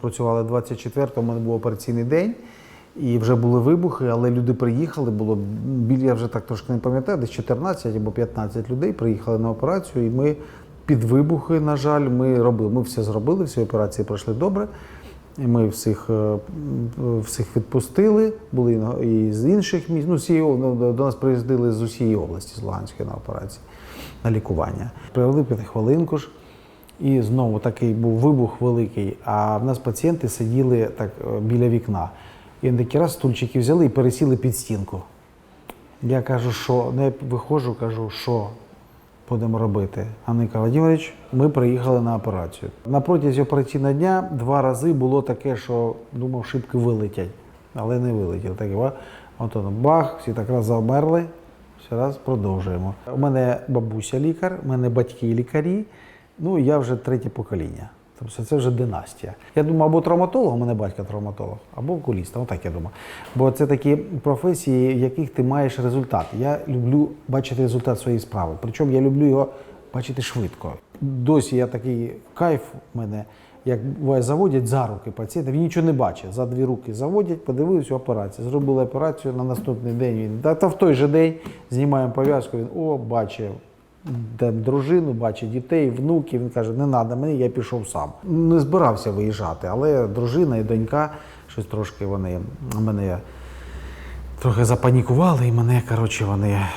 Працювали 24-го, у мене був операційний день, і вже були вибухи, але люди приїхали. Було я вже так трошки не пам'ятаю, десь 14 або 15 людей приїхали на операцію, і ми під вибухи, на жаль, ми робили. Ми все зробили, всі операції пройшли добре. І ми всіх, е, всіх відпустили, були і з інших міст. Ну, всі, ну, до нас приїздили з усієї області, з Луганської на операції, на лікування. Привели п'ятихвилинку ж. І знову такий був вибух великий. А в нас пацієнти сиділи так е, біля вікна. І вони такі раз стульчики взяли і пересіли під стінку. Я кажу, що я виходжу, кажу, що будемо робити. А вони Владимирович, ми приїхали на операцію. На протязі операційного дня два рази було таке, що думав, шибки вилетять, але не вилетіли. Так, от воно, бах, всі так раз замерли. Ще раз продовжуємо. У мене бабуся лікар, у мене батьки лікарі. Ну, я вже третє покоління. Тобто це вже династія. Я думаю, або травматолог, у мене батько травматолог, або окуліст, отак я думаю. Бо це такі професії, в яких ти маєш результат. Я люблю бачити результат своєї справи. Причому я люблю його бачити швидко. Досі я такий кайф у мене, як буває, заводять за руки пацієнта, він нічого не бачить. За дві руки заводять, подивилися операцію. Зробили операцію на наступний день. Він та, та в той же день знімаємо пов'язку. Він о, бачив там дружину, бачить дітей, внуків. Він каже, не треба мені, я пішов сам. Не збирався виїжджати, але дружина і донька щось трошки вони мене трохи запанікували, і мене, коротше, вони е,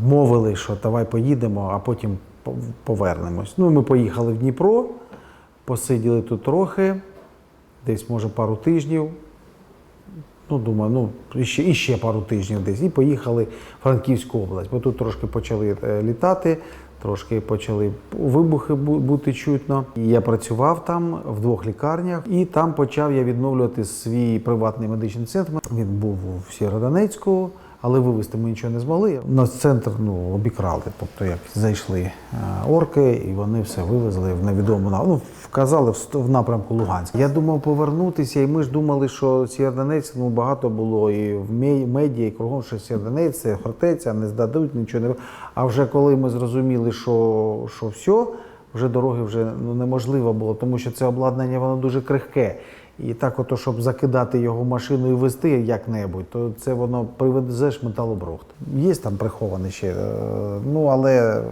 вмовили, що давай поїдемо, а потім повернемось. Ну, ми поїхали в Дніпро, посиділи тут трохи, десь, може, пару тижнів. Ну, думаю, ну іще, іще пару тижнів десь. І поїхали в Франківську область. Бо тут трошки почали е, літати, трошки почали вибухи бути чутно. Я працював там в двох лікарнях, і там почав я відновлювати свій приватний медичний центр. Він був у Сєвєродонецьку, але вивезти ми нічого не змогли. Нас центр ну, обікрали. Тобто, як зайшли е, орки, і вони все вивезли в невідому ну, вказали в, напрямку Луганська. Я думав повернутися, і ми ж думали, що Сєвєродонець ну, багато було і в медіа, і кругом, що Сєвєродонець, це фортеця, не здадуть, нічого не. А вже коли ми зрозуміли, що, що все, вже дороги вже ну, неможливо було, тому що це обладнання воно дуже крихке. І так, ото, щоб закидати його машину і везти як-небудь, то це воно привезеш металобрухт. Є там прихований ще, е, ну але е,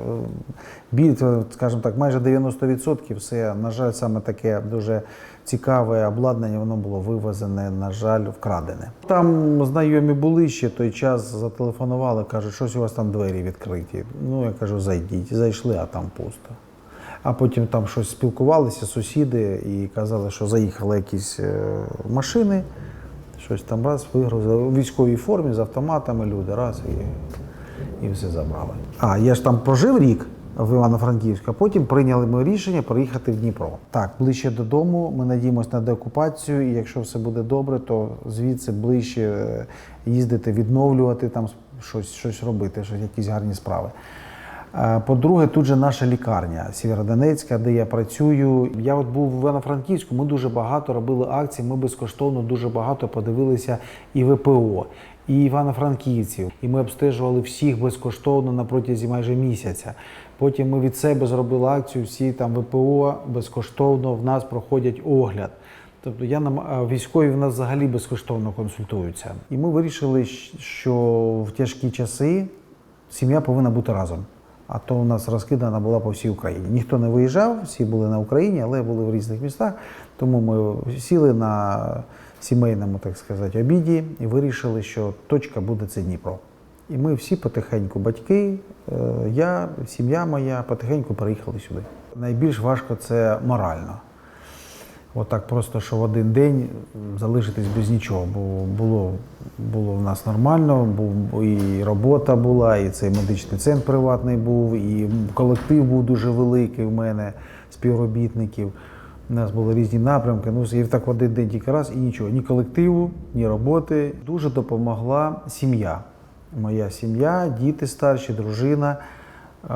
біль, е, скажімо так, майже 90% все, на жаль, саме таке дуже цікаве обладнання, воно було вивезене, на жаль, вкрадене. Там знайомі були ще той час, зателефонували, кажуть, щось у вас там двері відкриті. Ну, я кажу, зайдіть. Зайшли, а там пусто. А потім там щось спілкувалися сусіди і казали, що заїхали якісь е, машини, щось там раз вигрузили у військовій формі з автоматами люди, раз і, і все забрали. А я ж там прожив рік в Івано-Франківську, а потім прийняли ми рішення приїхати в Дніпро. Так, ближче додому. Ми надіємося на деокупацію, і якщо все буде добре, то звідси ближче е, їздити, відновлювати там щось, щось робити, щось, якісь гарні справи. По-друге, тут же наша лікарня Сєвєродонецька, де я працюю. Я от був в Івано-Франківську, ми дуже багато робили акцій, ми безкоштовно дуже багато подивилися і ВПО, і Івано-Франківців. І ми обстежували всіх безкоштовно на протязі майже місяця. Потім ми від себе зробили акцію, всі там ВПО безкоштовно в нас проходять огляд. Тобто я нам військові в нас взагалі безкоштовно консультуються. І ми вирішили, що в тяжкі часи сім'я повинна бути разом. А то у нас розкидана була по всій Україні. Ніхто не виїжджав, всі були на Україні, але були в різних містах. Тому ми сіли на сімейному, так сказати, обіді і вирішили, що точка буде це Дніпро. І ми всі потихеньку, батьки, е, я, сім'я моя, потихеньку переїхали сюди. Найбільш важко це морально. Отак просто, що в один день залишитись без нічого. Бо було, було в нас нормально, був і робота була, і цей медичний центр приватний був, і колектив був дуже великий в мене, співробітників. У нас були різні напрямки. Ну, і так в один день тільки раз і нічого. Ні колективу, ні роботи. Дуже допомогла сім'я. Моя сім'я, діти старші, дружина. Е,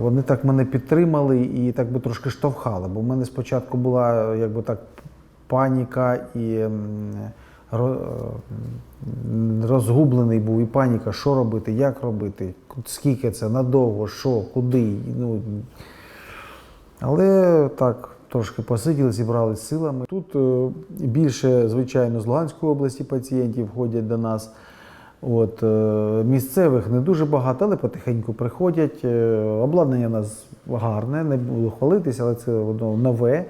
Вони так мене підтримали і так би трошки штовхали. Бо в мене спочатку була якби так паніка і м, розгублений був і паніка, що робити, як робити, скільки це, надовго, що, куди. Ну, але так, трошки посиділи, зібрали силами. Тут е, більше, звичайно, з Луганської області пацієнтів ходять до нас. От, е, місцевих не дуже багато, але потихеньку приходять. Е, Обладнання у нас гарне, не буду хвалитися, але це воно нове.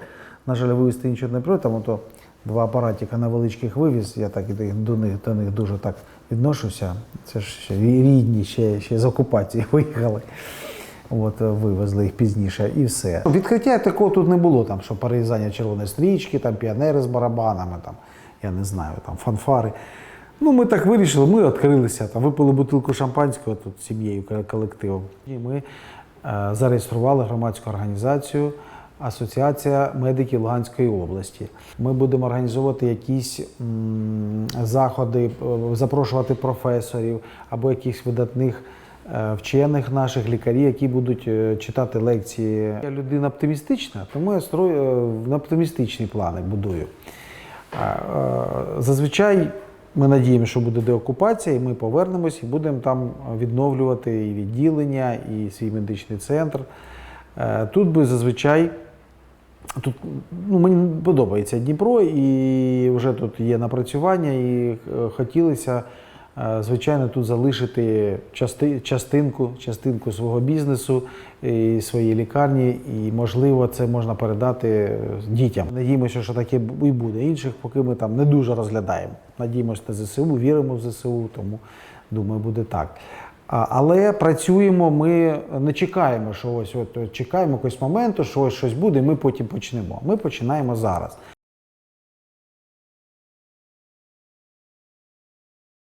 На жаль, вивезти нічого не прийде, там ото два апаратика невеличких вивіз. Я так і до них, до них дуже так відношуся. Це ж ще рідні, ще, ще з окупації виїхали. От, е, вивезли їх пізніше і все. Відкриття такого тут не було, там, що перерізання червоної стрічки, там піонери з барабанами, там, я не знаю, там фанфари. Ну, ми так вирішили, ми відкрилися, там, випили бутилку шампанського тут сім'єю, колективом. І ми е, зареєстрували громадську організацію Асоціація медиків Луганської області. Ми будемо організовувати якісь м, заходи, е, запрошувати професорів або якихось видатних е, вчених наших лікарів, які будуть е, читати лекції. Я людина оптимістична, тому я строю на оптимістичні плани будую. Зазвичай ми надіємося, що буде деокупація, і ми повернемось і будемо там відновлювати і відділення, і свій медичний центр. Е, Тут би зазвичай. Тут ну, мені подобається Дніпро, і вже тут є напрацювання, і е, хотілося, е, звичайно, тут залишити части, частинку, частинку свого бізнесу і своєї лікарні, і можливо це можна передати е, дітям. Надіємося, що таке і буде. Інших поки ми там не дуже розглядаємо. Надіємося на ЗСУ, віримо в ЗСУ, тому думаю, буде так. Але працюємо, ми не чекаємо, що ось от чекаємо якогось моменту, що ось щось буде, і ми потім почнемо. Ми починаємо зараз.